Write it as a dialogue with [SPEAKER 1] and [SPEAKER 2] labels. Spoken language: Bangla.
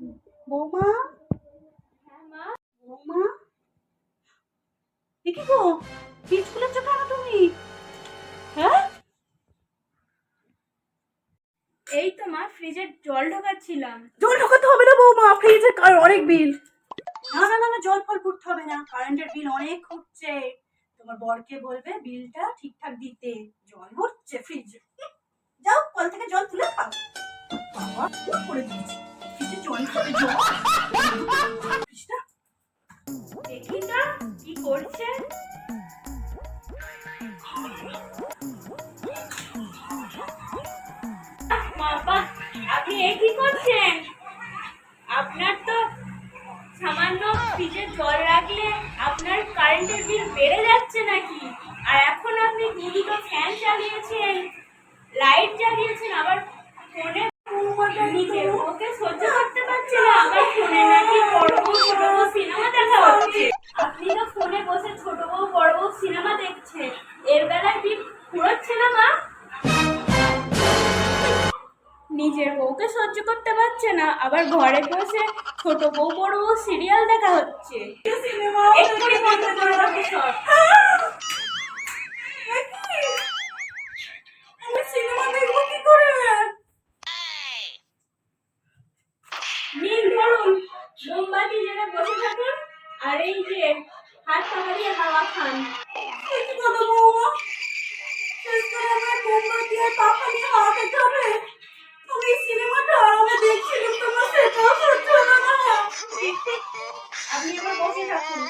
[SPEAKER 1] বৌমা?
[SPEAKER 2] হ্যাঁ
[SPEAKER 1] বৌমা? দেখি গো? ফ্রিজ খুলেছ কেন তুমি? হ্যাঁ?
[SPEAKER 2] এই তো মা ফ্রিজে জল ঢোকাচ্ছিলাম।
[SPEAKER 1] জল ঢোকাতে হবে না বৌমা ফ্রিজের অনেক বিল। না না না না জল ফল ফুটতে হবে না কারেন্টের বিল অনেক উঠছে তোমার বরকে বলবে বিলটা ঠিকঠাক দিতে জল ভরছে ফ্রিজে। যাও কল থেকে জল তুলে খাও। বাবা করে দিয়েছি?
[SPEAKER 2] আপনি এ কি করছেন আপনার তো সামান্য ফ্রিজে জল রাখলে আপনার কারেন্টের বিল বেড়ে যাচ্ছে নাকি আর এখন আপনি দু ফ্যান চালিয়েছেন লাইট জ্বালিয়েছেন নিজের বউকে সহ্য করতে পারছে না। আবার ঘরে বসে ছোট বউ বড় বউ সিরিয়াল দেখা হচ্ছে। মোমবাতি জেলে বসে থাকুন আর এই যে হাত হাওয়া খান। আপনি আমার বসে থাকুন